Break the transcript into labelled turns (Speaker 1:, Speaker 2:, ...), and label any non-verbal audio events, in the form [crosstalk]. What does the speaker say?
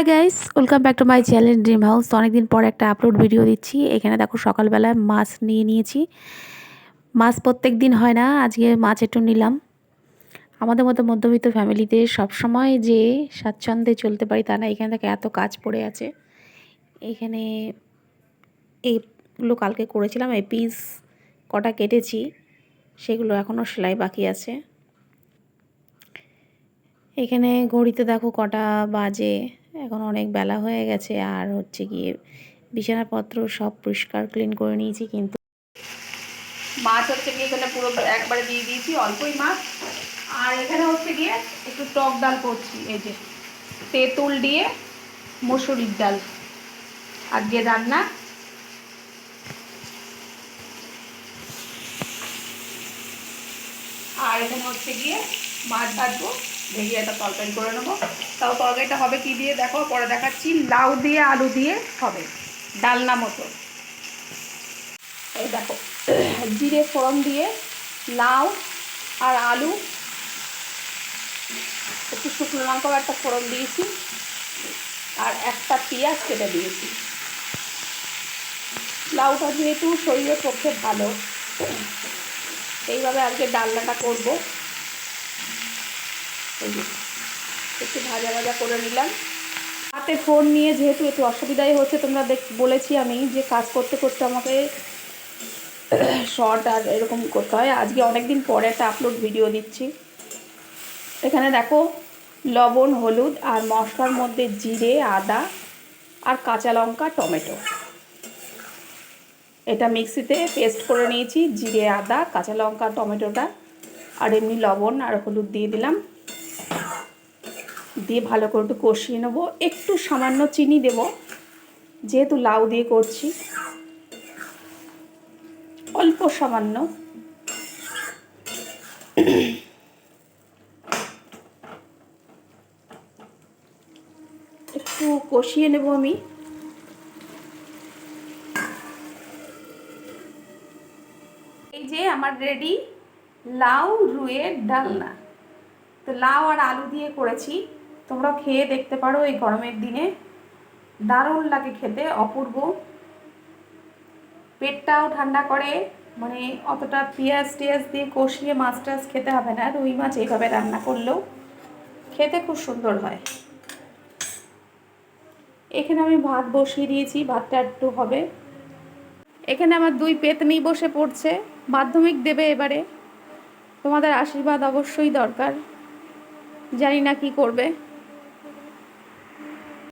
Speaker 1: Hi guys welcome back to my channel dream house অনেকদিন পর একটা আপলোড ভিডিও দিচ্ছি। এখানে দেখো সকালবেলায় মাছ নিয়ে নিয়েছি। মাছ প্রত্যেক দিন হয় না, আজকে মাছ একটু নিলাম। আমাদের মতো মধ্যবিত্ত ফ্যামিলিতে সবসময় যে স্বাচ্ছন্দ্যে চলতে পারি তা না, এখানে দেখো এত কাজ পড়ে আছে। এখানে এইগুলো কালকে করেছিলাম, এই পিস কটা কেটেছি, সেগুলো এখনও সেলাই বাকি আছে। এখানে ঘড়িতে দেখো কটা বাজে। এখন অনেক বেলা হয়ে গেছে, আর হচ্ছে গিয়ে বিছানাপত্র সব পরিষ্কার ক্লিন করে নিয়েছি, কিন্তু
Speaker 2: মাছ হচ্ছে গিয়ে এখানে পুরো একবারে দিয়ে দিয়েছি, অল্পই মাছ। আর এখানে হচ্ছে গিয়ে একটু টক ডাল করছি, এই যে তেঁতুল দিয়ে মসুরির ডাল। আর দিয়ে রান্না। আর এখানে হচ্ছে গিয়ে মাছ ভাজবো। ভেজে একটা তরকারি করে নেব। তাও তরকারিটা হবে কি দিয়ে? দেখো, পরে দেখাচ্ছি। লাউ দিয়ে, আলু দিয়ে হবে, ডালনা মতো। এই দেখো, জিরে ফোড়ন দিয়ে লাউ আর আলু, একটু শুকনো লঙ্কাও একটা ফোড়ন দিয়েছি, আর একটা পেঁয়াজ কেটে দিয়েছি। লাউটা যেহেতু শরীরের পক্ষে ভালো, এইভাবে আজকে ডালনাটা করব। একটু ভাজা ভাজা করে নিলাম। হাতে ফোন নিয়ে যেহেতু একটু অসুবিধাই হচ্ছে, তোমরা দেখ, বলেছি আমি যে কাজ করতে করতে আমাকে [coughs] শর্ট আর এরকম করতে হয়। আজকে অনেক দিন পরে একটা আপলোড ভিডিও দিচ্ছি। এখানে দেখো, লবণ, হলুদ আর মশলার মধ্যে জিরে, আদা আর কাঁচা লঙ্কা, টমেটো। এটা মিক্সিতে পেস্ট করে নিয়েছি, জিরে, আদা, কাঁচা লঙ্কা, টমেটোটা। আর এমনি লবণ আর হলুদ দিয়ে দিলাম। দিয়ে ভালো করে একটু কষিয়ে নেব। একটু সামান্য চিনি দেব, যেহেতু লাউ দিয়ে করছি। অল্প সামান্য। একটু কষিয়ে নেব আমি। এই যে আমার রেডি লাউ রুয়ের ডালনা। তো লাউ আর আলু দিয়ে করেছি। তোমরা খেয়ে দেখতে পারো এই গরমের দিনে। দারুণ লাগে খেতে, অপূর্ব। পেটটাও ঠান্ডা করে মানে অতটা পেঁয়াজ টিয়াজ দিয়ে কষিয়ে মাছ টাছ খেতে হবে না, রুই মাছ এইভাবে রান্না করলেও খেতে খুব সুন্দর হয়। এখানে আমি ভাত বসিয়ে দিয়েছি, ভাতটা একটু হবে। এখানে আমার দুই পেতনি বসে পড়ছে, মাধ্যমিক দেবে এবারে। তোমাদের আশীর্বাদ অবশ্যই দরকার। জানি না কি করবে।